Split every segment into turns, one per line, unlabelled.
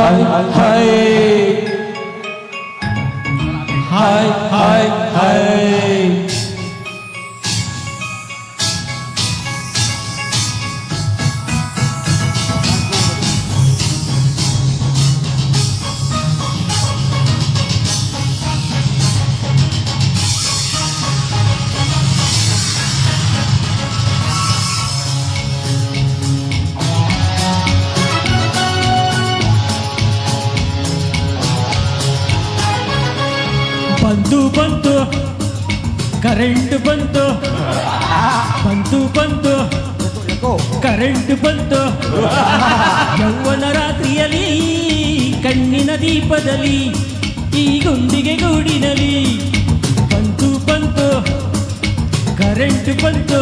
Hi, hi, hi, hi.
ಬಂತು current ಬಂತು ಬಂತು ಬಂತು ಕರೆಂಟ್ ಬಂತು. ಯೌವನ ರಾತ್ರಿಯಲ್ಲಿ, ಕಣ್ಣಿನ ದೀಪದಲ್ಲಿ, ಈ ಗುಂಡಿಗೆ ಗೂಡಿನಲ್ಲಿ ಬಂತು ಬಂತು ಕರೆಂಟ್ ಬಂತು.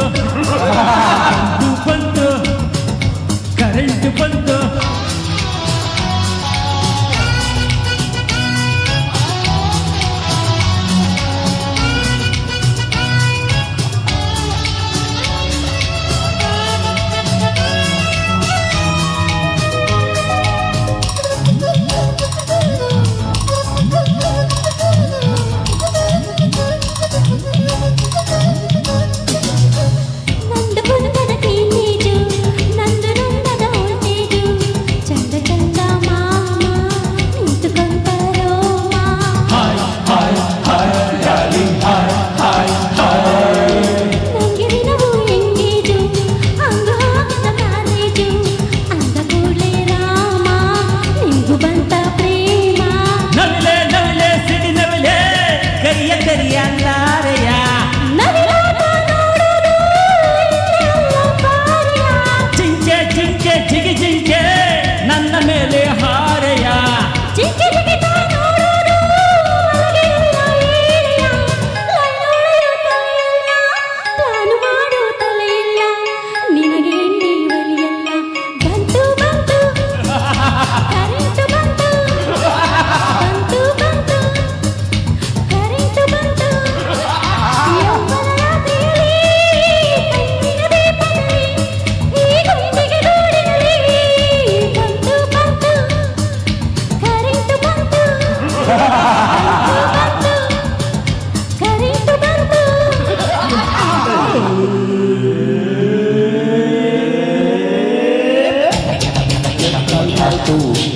ಲಾಂಗಾತು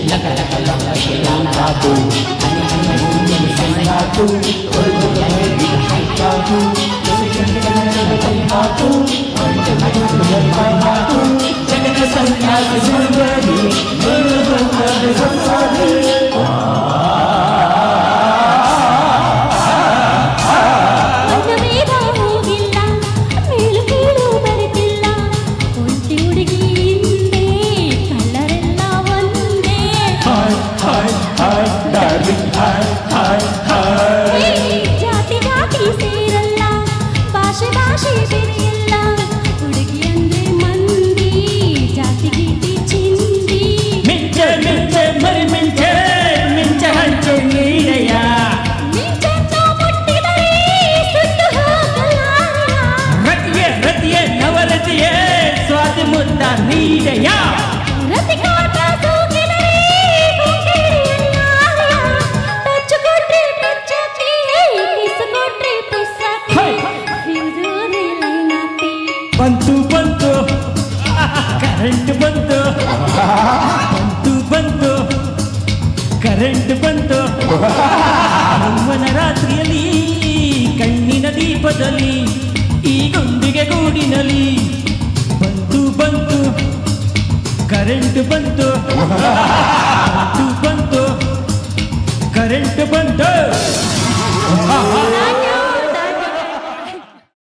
ಲಕ ಲಕ ಲಕ ಶ್ರೀಲಾಂಗಾತು ಹನಿ ಹನಿ ಹೂವಿನ ಸಂಗಾತು ಒಂದು ಕೈಗೆ ಹೈಕಾತು ಕೈಹಾತು ಒಂದು ಮೈಗೆ
ಕೈಹಾತು ಜಗದ ಸಂನ್ಯಾಸ ಸುಂದರಿ ನೀನು ಸಂಸಾರಿ ನೀಡೆಯಾ. ಬಂತು ಬಂತು. ಕರೆಂಟ್ ಬಂತು. ಬಂತು ಬಂತು. ಕರೆಂಟ್ ಬಂತು. ಅಮ್ಮನ ರಾತ್ರಿಯಲ್ಲಿ ಕಣ್ಣಿನ ದೀಪದಲ್ಲಿ ಈಗೊಂದಿಗೆ ಗೂಡಿನಲ್ಲಿ ಬಂತು ಕರೆಂಟ್ ಬಂತು.